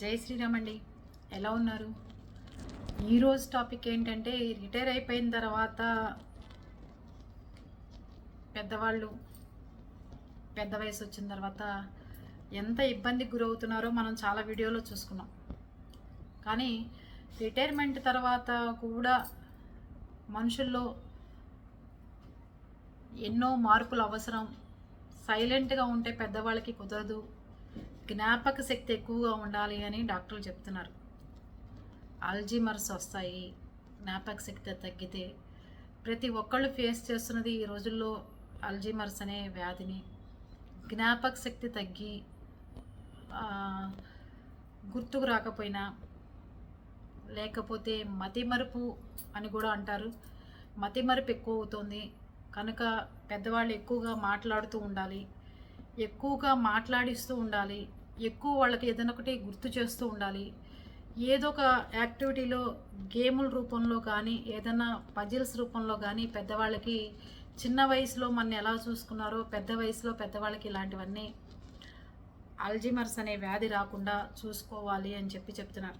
జై శ్రీరామ్ అండి ఎలా ఉన్నారు? ఈరోజు టాపిక్ ఏంటంటే రిటైర్ అయిపోయిన తర్వాత పెద్దవాళ్ళు పెద్ద వయసు వచ్చిన తర్వాత ఎంత ఇబ్బందికి గురవుతున్నారో మనం చాలా వీడియోలో చూసుకున్నాం. కానీ రిటైర్మెంట్ తర్వాత కూడా మనుషుల్లో ఎన్నో మార్పులు అవసరం. సైలెంట్గా ఉంటే పెద్దవాళ్ళకి కుదరదు. జ్ఞాపక శక్తి ఎక్కువగా ఉండాలి అని డాక్టర్లు చెప్తున్నారు. అల్జీమర్స్ వస్తాయి జ్ఞాపక శక్తి తగ్గితే. ప్రతి ఒక్కళ్ళు ఫేస్ చేస్తున్నది ఈ రోజుల్లో అల్జీమర్స్ అనే వ్యాధిని. జ్ఞాపక శక్తి తగ్గి గుర్తుకు రాకపోయినా లేకపోతే మతిమరుపు అని కూడా అంటారు. మతిమరుపు ఎక్కువ అవుతుంది కనుక పెద్దవాళ్ళు ఎక్కువగా మాట్లాడుతూ ఉండాలి. ఎక్కువగా మాట్లాడిస్తూ ఉండాలి. ఎక్కువ వాళ్ళకి ఏదైనా ఒకటి గుర్తు చేస్తూ ఉండాలి. ఏదో ఒక యాక్టివిటీలో గేముల రూపంలో కానీ ఏదైనా పజిల్స్ రూపంలో కానీ పెద్దవాళ్ళకి చిన్న వయసులో మన ఎలా చూసుకున్నారో పెద్ద వయసులో పెద్దవాళ్ళకి ఇలాంటివన్నీ అల్జిమర్స్ అనే వ్యాధి రాకుండా చూసుకోవాలి అని చెప్పి చెప్తున్నారు.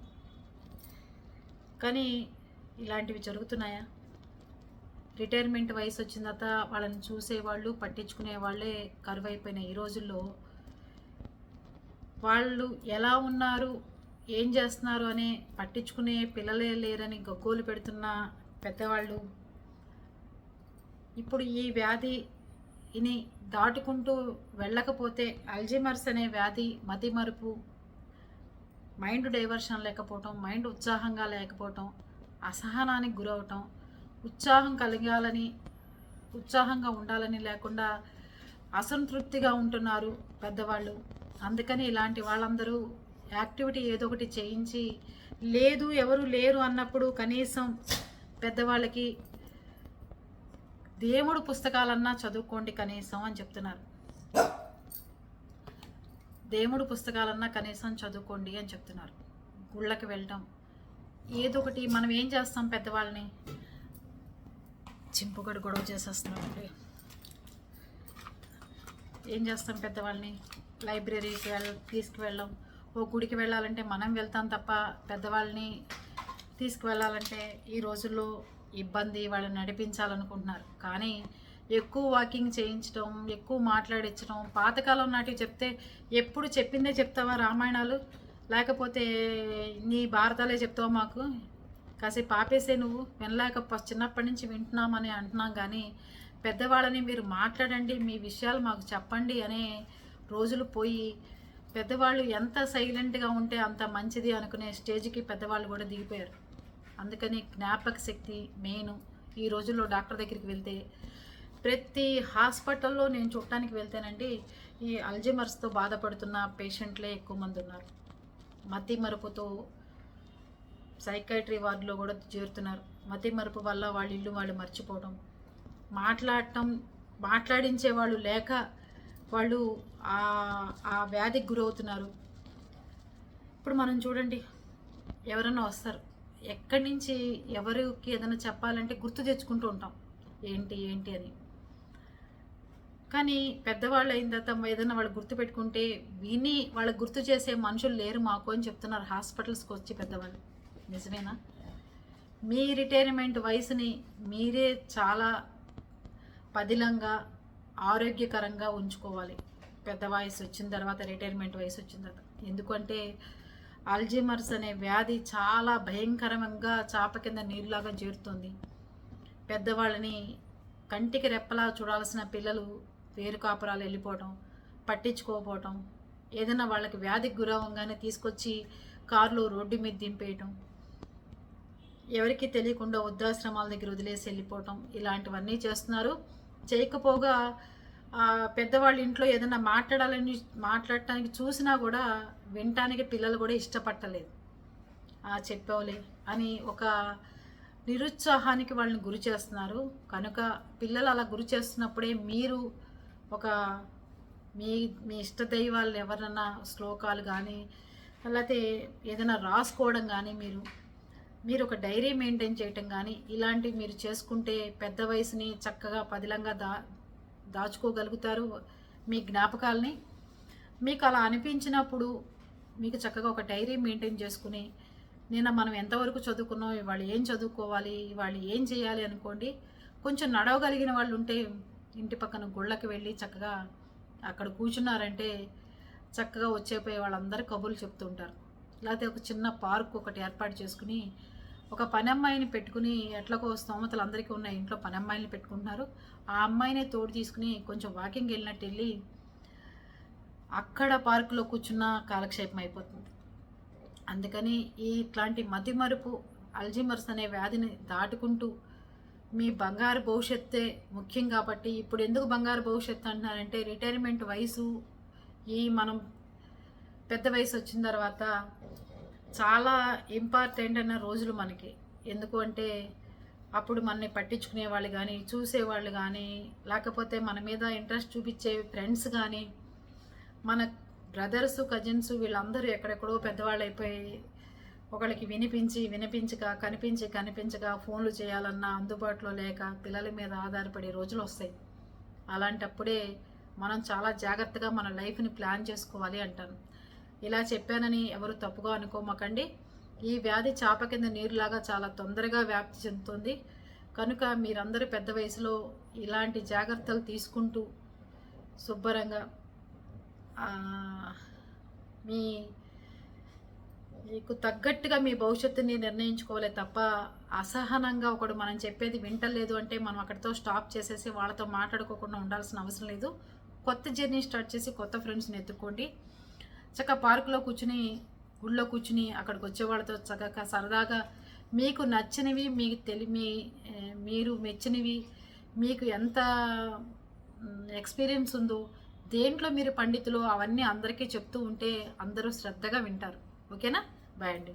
కానీ ఇలాంటివి జరుగుతున్నాయా? రిటైర్మెంట్ వయసు వచ్చిన తర్వాత వాళ్ళని చూసేవాళ్ళు పట్టించుకునే వాళ్ళే కరువైపోయిన ఈ రోజుల్లో వాళ్ళు ఎలా ఉన్నారు ఏం చేస్తున్నారు అని పట్టించుకునే పిల్లలే లేరని గగ్గోలు పెడుతున్న పెద్దవాళ్ళు. ఇప్పుడు ఈ వ్యాధిని దాటుకుంటూ వెళ్ళకపోతే అల్జిమర్స్ అనే వ్యాధి మతిమరుపు మైండ్ డైవర్షన్ లేకపోవటం మైండ్ ఉత్సాహంగా లేకపోవటం అసహనానికి గురవటం ఉత్సాహం కలగాలని ఉత్సాహంగా ఉండాలని లేకుండా అసంతృప్తిగా ఉంటున్నారు పెద్దవాళ్ళు. అందుకని ఇలాంటి వాళ్ళందరూ యాక్టివిటీ ఏదో ఒకటి చేయించి లేదు ఎవరు లేరు అన్నప్పుడు కనీసం పెద్దవాళ్ళకి దేవుడు పుస్తకాలన్నా చదువుకోండి కనీసం అని చెప్తున్నారు. దేవుడు పుస్తకాలన్నా కనీసం చదువుకోండి అని చెప్తున్నారు. గుళ్ళకి వెళ్ళటం ఏదో ఒకటి మనం ఏం చేస్తాం పెద్దవాళ్ళని? చింపుగడు గొడవ చేసేస్తున్నాం ఏం చేస్తాం పెద్దవాళ్ళని? లైబ్రరీకి వెళ్ తీసుకువెళ్ళం. ఓ గుడికి వెళ్ళాలంటే మనం వెళ్తాం తప్ప పెద్దవాళ్ళని తీసుకువెళ్ళాలంటే ఈ రోజుల్లో ఇబ్బంది వాళ్ళని నడిపించాలనుకుంటున్నారు. కానీ ఎక్కువ వాకింగ్ చేయించడం ఎక్కువ మాట్లాడించడం పాతకాలం నాటివి చెప్తే ఎప్పుడు చెప్పిందే చెప్తావా రామాయణాలు? లేకపోతే నీ భారతాలే చెప్తావా మాకు? కాసేపు ఆపేసే నువ్వు. వినలేక చిన్నప్పటి నుంచి వింటున్నామని అంటున్నాం కానీ పెద్దవాళ్ళని మీరు మాట్లాడండి మీ విషయాలు మాకు చెప్పండి అనే రోజులు పోయి పెద్దవాళ్ళు ఎంత సైలెంట్గా ఉంటే అంత మంచిది అనుకునే స్టేజ్కి పెద్దవాళ్ళు కూడా దిగిపోయారు. అందుకని జ్ఞాపక శక్తి మెయిన్ ఈ రోజుల్లో డాక్టర్ దగ్గరికి వెళ్తే ప్రతి హాస్పిటల్లో నేను చూడటానికి వెళ్తేనండి ఈ అల్జిమర్స్తో బాధపడుతున్న పేషెంట్లే ఎక్కువ మంది ఉన్నారు. మతి మరుపుతో సైకాట్రీ వార్డులో కూడా చేరుతున్నారు. మతి మరుపు వల్ల వాళ్ళ ఇల్లు వాళ్ళు మర్చిపోవడం. మాట్లాడటం మాట్లాడించే వాళ్ళు లేక వాళ్ళు ఆ ఆ వ్యాధికి గురవుతున్నారు. ఇప్పుడు మనం చూడండి ఎవరైనా వస్తారు. ఎక్కడి నుంచి ఎవరికి ఏదైనా చెప్పాలంటే గుర్తు తెచ్చుకుంటూ ఉంటాం. ఏంటి ఏంటి అని. కానీ పెద్దవాళ్ళు అయిన తర్వాత ఏదైనా వాళ్ళు గుర్తు పెట్టుకుంటే విని వాళ్ళకి గుర్తు చేసే మనుషులు లేరు మాకు అని చెప్తున్నారు హాస్పిటల్స్కి వచ్చి పెద్దవాళ్ళు. నిజమేనా? మీ రిటైర్మెంట్ వయసుని మీరే చాలా పదిలంగా ఆరోగ్యకరంగా ఉంచుకోవాలి. పెద్ద వయసు వచ్చిన తర్వాత రిటైర్మెంట్ వయసు వచ్చిన తర్వాత. ఎందుకంటే అల్జిమర్స్ అనే వ్యాధి చాలా భయంకరంగా చాప కింద నీరులాగా చేరుతుంది. పెద్దవాళ్ళని కంటికి రెప్పలా చూడాల్సిన పిల్లలు వేరు కాపురాలు వెళ్ళిపోవటం పట్టించుకోకపోవటం ఏదైనా వాళ్ళకి వ్యాధికి గురవంగానే తీసుకొచ్చి కారులో రోడ్డు మీద దింపేయటం ఎవరికి తెలియకుండా వృద్ధాశ్రమాల దగ్గర వదిలేసి వెళ్ళిపోవటం ఇలాంటివన్నీ చేస్తున్నారు. చేయకపోగా పెద్దవాళ్ళ ఇంట్లో ఏదైనా మాట్లాడాలని మాట్లాడటానికి చూసినా కూడా వినటానికి పిల్లలు కూడా ఇష్టపడలేదు చెప్పావులే అని ఒక నిరుత్సాహానికి వాళ్ళని గురి చేస్తున్నారు. కనుక పిల్లలు అలా గురి చేస్తున్నప్పుడే మీరు ఒక మీ మీ ఇష్ట దైవాలు ఎవరన్నా శ్లోకాలు కానీ లేకపోతే ఏదైనా రాసుకోవడం కానీ మీరు మీరు ఒక డైరీ మెయింటైన్ చేయటం కానీ ఇలాంటివి మీరు చేసుకుంటే పెద్ద వయసుని చక్కగా పదిలంగా దా దాచుకోగలుగుతారు. మీ జ్ఞాపకాలని మీకు అలా అనిపించినప్పుడు మీకు చక్కగా ఒక డైరీ మెయింటైన్ చేసుకుని నిన్న మనం ఎంతవరకు చదువుకున్నాం ఇవాళ ఏం చదువుకోవాలి ఇవాళ ఏం చేయాలి అనుకోండి కొంచెం నడవగలిగిన వాళ్ళు ఉంటే ఇంటి పక్కన గుళ్ళకి వెళ్ళి చక్కగా అక్కడ కూర్చున్నారంటే చక్కగా వచ్చేపోయే వాళ్ళందరూ కబుర్లు చెప్తుంటారు. లేకపోతే ఒక చిన్న పార్క్ ఒకటి ఏర్పాటు చేసుకుని ఒక పని అమ్మాయిని పెట్టుకుని ఎట్లకో స్తోమతలు అందరికీ ఉన్న ఇంట్లో పని అమ్మాయిని పెట్టుకుంటున్నారు. ఆ అమ్మాయినే తోడు తీసుకుని కొంచెం వాకింగ్ వెళ్ళినట్టు వెళ్ళి అక్కడ పార్కులో కూర్చున్న కాలక్షేపం అయిపోతుంది. అందుకని ఈ ఇట్లాంటి మతి మరుపు అల్జిమర్స్ అనే వ్యాధిని దాటుకుంటూ మీ బంగారు భవిష్యత్తే ముఖ్యం కాబట్టి ఇప్పుడు ఎందుకు బంగారు భవిష్యత్తు అంటున్నారంటే రిటైర్మెంట్ వయసు ఈ మనం పెద్ద వయసు వచ్చిన తర్వాత చాలా ఇంపార్టెంట్ అయిన రోజులు మనకి. ఎందుకు అంటే అప్పుడు మనని పట్టించుకునే వాళ్ళు కానీ చూసేవాళ్ళు కానీ లేకపోతే మన మీద ఇంట్రెస్ట్ చూపించే ఫ్రెండ్స్ కానీ మన బ్రదర్స్ కజిన్స్ వీళ్ళందరూ ఎక్కడెక్కడో పెద్దవాళ్ళు అయిపోయి ఒకళ్ళకి వినిపించి వినిపించక కనిపించి కనిపించక ఫోన్లు చేయాలన్నా అందుబాటులో లేక పిల్లల మీద ఆధారపడే రోజులు వస్తాయి. అలాంటప్పుడే మనం చాలా జాగ్రత్తగా మన లైఫ్ని ప్లాన్ చేసుకోవాలి అంటాను. ఇలా చెప్పానని ఎవరు తప్పుగా అనుకోమకండి. ఈ వ్యాధి చాప కింద నీరులాగా చాలా తొందరగా వ్యాప్తి చెందుతుంది. కనుక మీరందరూ పెద్ద వయసులో ఇలాంటి జాగ్రత్తలు తీసుకుంటూ శుభ్రంగా మీ మీకు తగ్గట్టుగా మీ భవిష్యత్తుని నిర్ణయించుకోవాలి తప్ప అసహనంగా ఒకడు మనం చెప్పేది వింటలేదు అంటే మనం అక్కడితో స్టాప్ చేసేసి వాళ్ళతో మాట్లాడుకోకుండా ఉండాల్సిన అవసరం లేదు. కొత్త జర్నీ స్టార్ట్ చేసి కొత్త ఫ్రెండ్స్ని ఎత్తుక్కోండి చక్కగా పార్కులో కూర్చుని గుళ్ళో కూర్చుని అక్కడికి వచ్చేవాళ్ళతో చక్కగా సరదాగా మీకు నచ్చినవి మీకు తెలి మీ మీరు మెచ్చినవి మీకు ఎంత ఎక్స్పీరియన్స్ ఉందో దేంట్లో మీరు పండితులు అవన్నీ అందరికీ చెప్తూ ఉంటే అందరూ శ్రద్ధగా వింటారు. ఓకేనా? బాయ్ అండి.